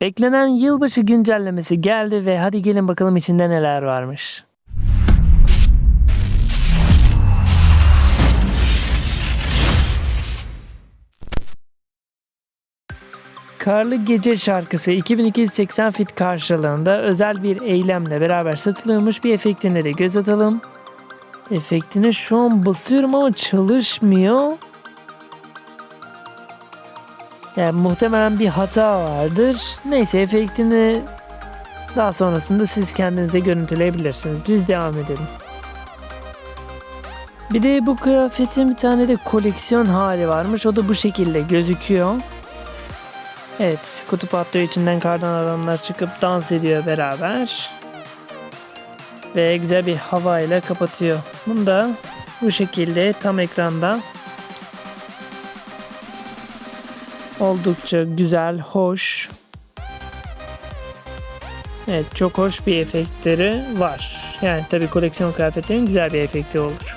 Beklenen yılbaşı güncellemesi geldi ve hadi gelin bakalım içinde neler varmış. Karlı Gece şarkısı 2280 fit karşılığında özel bir eylemle beraber satılıyormuş bir efektine de göz atalım. Efektine şu an basıyorum ama çalışmıyor. Yani muhtemelen bir hata vardır. Neyse efektini daha sonrasında siz kendinize görüntüleyebilirsiniz. Biz devam edelim. Bir de bu kıyafetin bir tane de koleksiyon hali varmış. O da bu şekilde gözüküyor. Evet, kutu patlıyor içinden kardan adamlar çıkıp dans ediyor beraber. Ve güzel bir havayla kapatıyor. Bunu da bu şekilde tam ekranda oldukça güzel, hoş. Evet, çok hoş bir efektleri var. Yani tabii koleksiyon kıyafetlerin güzel bir efekti olur.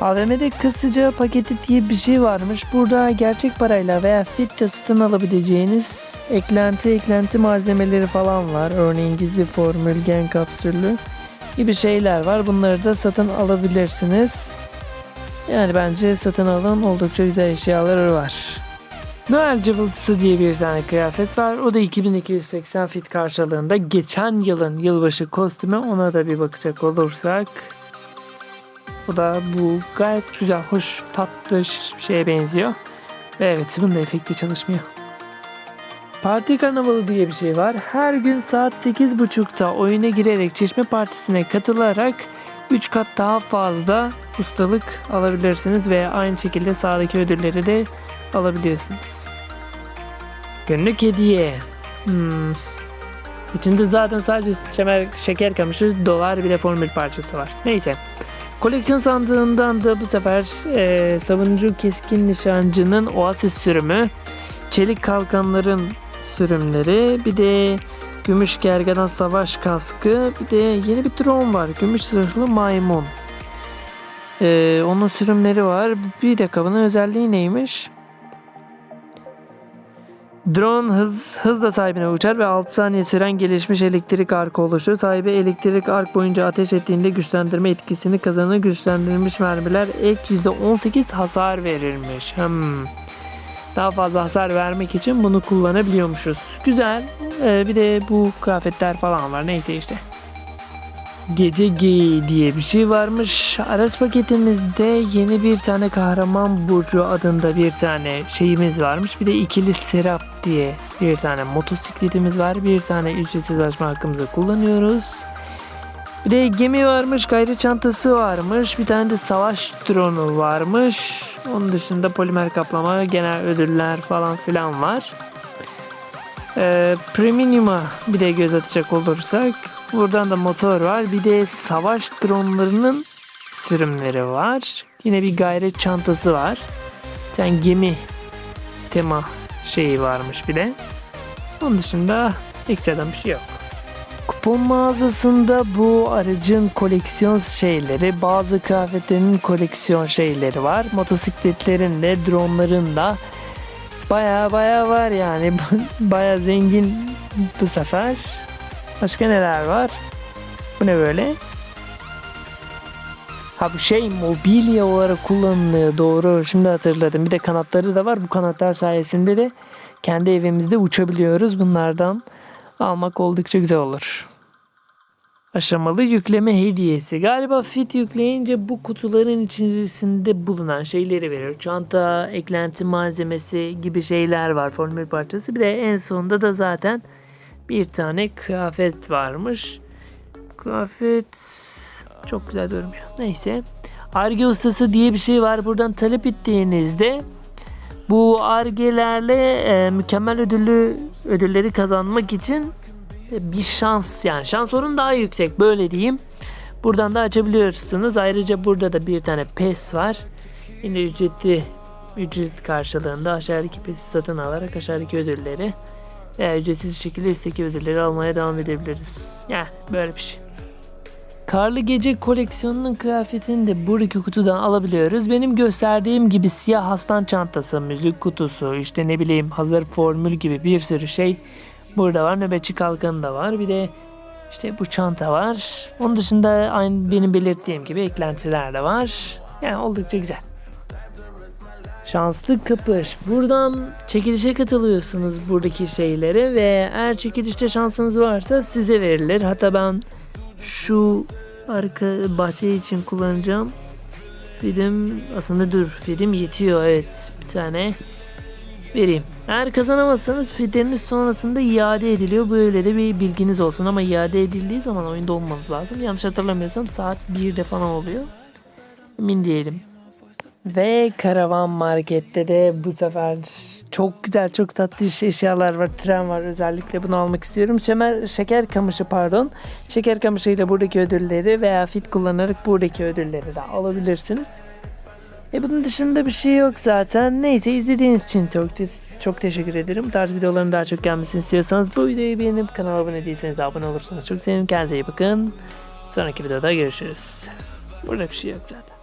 AVM'de kısıca paketi diye bir şey varmış. Burada gerçek parayla veya fitle satın alabileceğiniz eklenti eklenti malzemeleri falan var. Örneğin gizli formül, gen kapsüllü gibi şeyler var. Bunları da satın alabilirsiniz. Yani bence satın alın oldukça güzel eşyaları var. Noel cıvıltısı diye bir tane kıyafet var. O da 2280 fit karşılığında. Geçen yılın yılbaşı kostümü ona da bir bakacak olursak. Bu da bu gayet güzel, hoş, tatlı şeye benziyor. Ve evet bunun da efekti çalışmıyor. Parti karnavalı diye bir şey var. Her gün saat 8.30'da oyuna girerek çeşme partisine katılarak 3 kat daha fazla ustalık alabilirsiniz ve aynı şekilde sağdaki ödülleri de alabiliyorsunuz. Günlük hediye. Hmm. İçinde zaten sadece şeker, şeker kamışı, dolar bir de formül parçası var. Neyse. Koleksiyon sandığından da bu sefer e, savunucu keskin nişancının oasis sürümü, çelik kalkanların sürümleri, bir de gümüş gergedan savaş kaskı, bir de yeni bir drone var. Gümüş zırhlı maymun. E, onun sürümleri var. Bir dakika bunun özelliği neymiş? Drone hız, hızla sahibine uçar ve 6 saniye süren gelişmiş elektrik arka oluşturur. Sahibi elektrik ark boyunca ateş ettiğinde güçlendirme etkisini kazanır. Güçlendirilmiş mermiler ek %18 hasar verirmiş. Hmm. Daha fazla hasar vermek için bunu kullanabiliyormuşuz. Güzel. Ee, bir de bu kıyafetler falan var. Neyse işte. Gece Geyiği diye bir şey varmış. Araç paketimizde yeni bir tane kahraman burcu adında bir tane şeyimiz varmış. Bir de ikili serap diye bir tane motosikletimiz var. Bir tane ücretsiz açma hakkımızı kullanıyoruz. Bir de gemi varmış, gayrı çantası varmış. Bir tane de savaş drone'u varmış. Onun dışında polimer kaplama, genel ödüller falan filan var. Ee, Premium'a bir de göz atacak olursak Buradan da motor var. Bir de savaş dronlarının sürümleri var. Yine bir gayret çantası var. Sen gemi tema şeyi varmış bir de. Onun dışında ekstradan bir şey yok. Kupon mağazasında bu aracın koleksiyon şeyleri, bazı kıyafetlerin koleksiyon şeyleri var. Motosikletlerin de, dronların da baya baya var yani. baya zengin bu sefer. Başka neler var? Bu ne böyle? Ha bu şey mobilya olarak kullanılıyor doğru şimdi hatırladım. Bir de kanatları da var. Bu kanatlar sayesinde de kendi evimizde uçabiliyoruz. Bunlardan almak oldukça güzel olur. Aşamalı yükleme hediyesi. Galiba fit yükleyince bu kutuların içerisinde bulunan şeyleri veriyor. Çanta, eklenti malzemesi gibi şeyler var. Formül parçası. Bir de en sonunda da zaten bir tane kıyafet varmış. Kıyafet çok güzel durmuyor. Neyse. Arge ustası diye bir şey var. Buradan talep ettiğinizde bu argelerle e, mükemmel ödüllü ödülleri kazanmak için bir şans yani şans oranı daha yüksek böyle diyeyim. Buradan da açabiliyorsunuz. Ayrıca burada da bir tane pes var. Yine ücretli ücret karşılığında aşağıdaki pesi satın alarak aşağıdaki ödülleri veya ücretsiz bir şekilde üstteki ödülleri almaya devam edebiliriz. Yani böyle bir şey. Karlı Gece koleksiyonunun kıyafetini de buradaki kutudan alabiliyoruz. Benim gösterdiğim gibi siyah aslan çantası, müzik kutusu, işte ne bileyim hazır formül gibi bir sürü şey burada var. Nöbetçi kalkanı da var. Bir de işte bu çanta var. Onun dışında aynı benim belirttiğim gibi eklentiler de var. Yani oldukça güzel. Şanslı kapış. Buradan çekilişe katılıyorsunuz buradaki şeylere ve eğer çekilişte şansınız varsa size verilir. Hatta ben şu arka bahçe için kullanacağım. Film aslında dur film yetiyor evet bir tane vereyim. Eğer kazanamazsanız fideliniz sonrasında iade ediliyor. Böyle de bir bilginiz olsun ama iade edildiği zaman oyunda olmanız lazım. Yanlış hatırlamıyorsam saat 1'de falan oluyor. Emin değilim. Ve karavan markette de bu sefer çok güzel çok tatlı eşyalar var. Tren var özellikle bunu almak istiyorum. Şemer, şeker kamışı pardon. Şeker kamışıyla buradaki ödülleri veya fit kullanarak buradaki ödülleri de alabilirsiniz. E bunun dışında bir şey yok zaten. Neyse izlediğiniz için çok te- çok teşekkür ederim. Bu tarz videoların daha çok gelmesini istiyorsanız bu videoyu beğenip kanala abone değilseniz de abone olursanız çok sevinirim. Kendinize iyi bakın. Sonraki videoda görüşürüz. Burada bir şey yok zaten.